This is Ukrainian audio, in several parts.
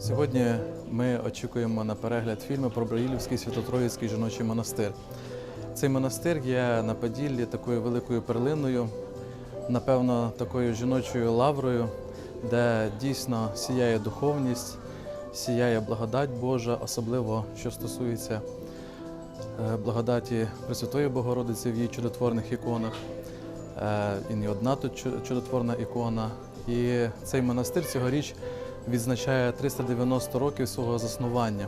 Сьогодні ми очікуємо на перегляд фільму про Браїлівський Святотроїцький жіночий монастир. Цей монастир є на Поділлі такою великою перлиною, напевно, такою жіночою лаврою, де дійсно сіяє духовність, сіяє благодать Божа, особливо що стосується е, благодаті Пресвятої Богородиці в її чудотворних іконах. Е, І не одна тут чудотворна ікона. І цей монастир цьогоріч відзначає 390 років свого заснування,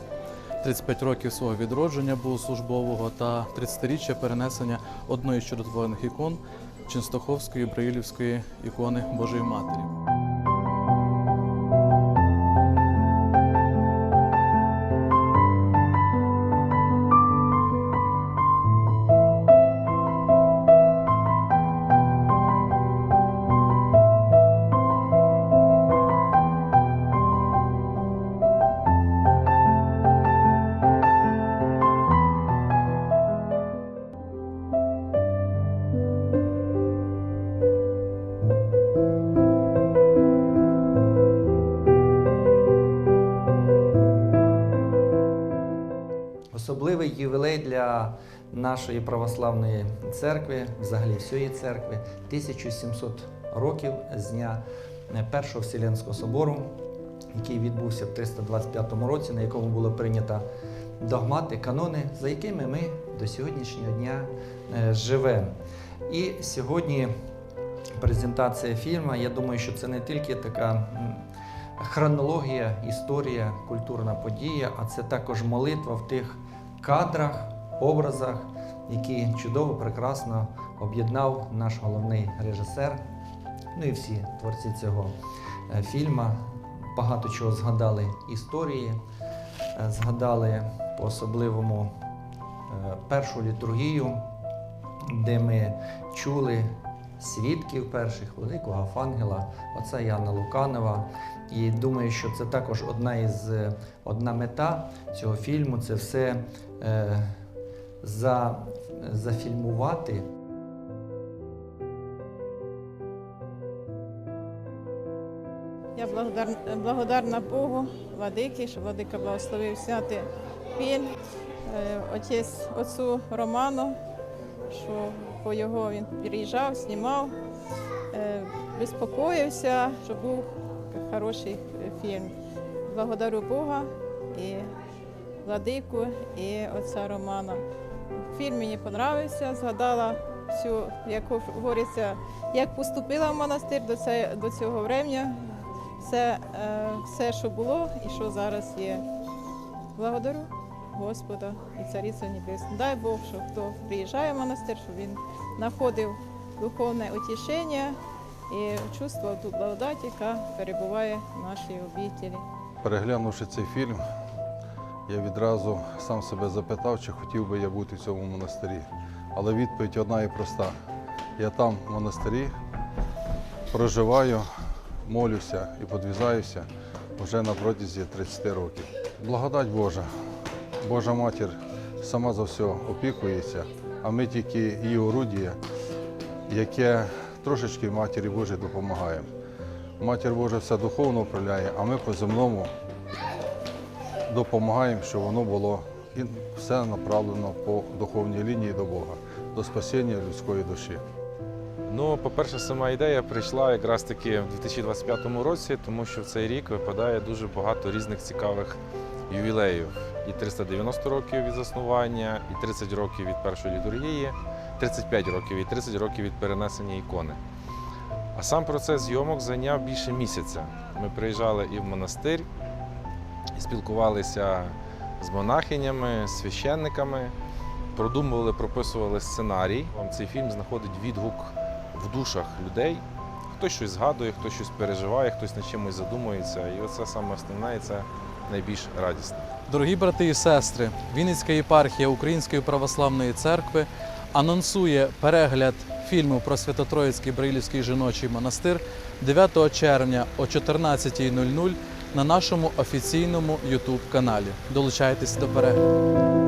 35 років свого відродження богослужбового та 30-річчя перенесення одної з чудотворних ікон Ченстоховської Браїлівської ікони Божої Матері. Особливий ювілей для нашої православної церкви, взагалі всієї церкви, 1700 років з дня е, Першого Вселенського собору, який відбувся в 325 році, на якому було прийнято догмати, канони, за якими ми до сьогоднішнього дня е, живемо. І сьогодні презентація фільму, я думаю, що це не тільки така хронологія, історія, культурна подія, а це також молитва в тих кадрах, образах, які чудово, прекрасно об'єднав наш головний режисер, ну і всі творці цього е, фільму. Багато чого згадали історії, е, згадали по-особливому е, першу літургію, де ми чули свідків перших великого Фангела, отця Яна Луканова. І думаю, що це також одна із е, одна мета цього фільму це все е, за, зафільмувати. Я благодарна, благодарна Богу, Владики, що Владика благословив зняти фільм. Е, Отець отцу Роману, що по його він приїжджав, знімав, е, безпокоївся, щоб був хороший е, фільм. Благодарю Бога і Владику, і отця Романа. Фільм мені подобався, згадала всю, як говориться, як поступила в монастир до, це, до цього времени, все, е, все, що було і що зараз є. Благодарю Господа і Царицю Небесну. Дай Бог, що хто приїжджає в монастир, щоб він знаходив духовне утішення і чувствував ту благодать, яка перебуває в нашій обітелі. Переглянувши цей фільм, я відразу сам себе запитав, чи хотів би я бути в цьому монастирі. Але відповідь одна і проста. Я там в монастирі проживаю, молюся і подвізаюся вже на протязі 30 років. Благодать Божа, Божа матір сама за все опікується, а ми тільки її орудія, яке трошечки Матері Божій допомагаємо. Матір Божа все духовно управляє, а ми по земному допомагаємо, щоб воно було і все направлено по духовній лінії до Бога, до спасіння людської душі. Ну, по-перше, сама ідея прийшла якраз таки в 2025 році, тому що в цей рік випадає дуже багато різних цікавих ювілеїв. І 390 років від заснування, і 30 років від першої літургії, 35 років і 30 років від перенесення ікони. А сам процес зйомок зайняв більше місяця. Ми приїжджали і в монастир, і спілкувалися з монахинями, з священниками, продумували, прописували сценарій. Цей фільм знаходить відгук в душах людей. Хтось щось згадує, хтось щось переживає, хтось над чимось задумується. І оце саме основне, і це найбільш радісне. Дорогі брати і сестри, Вінницька єпархія Української православної церкви анонсує перегляд фільму про Свято-Троїцький Браїлівський жіночий монастир 9 червня о 14.00 на нашому офіційному YouTube каналі. Долучайтесь до перегляду.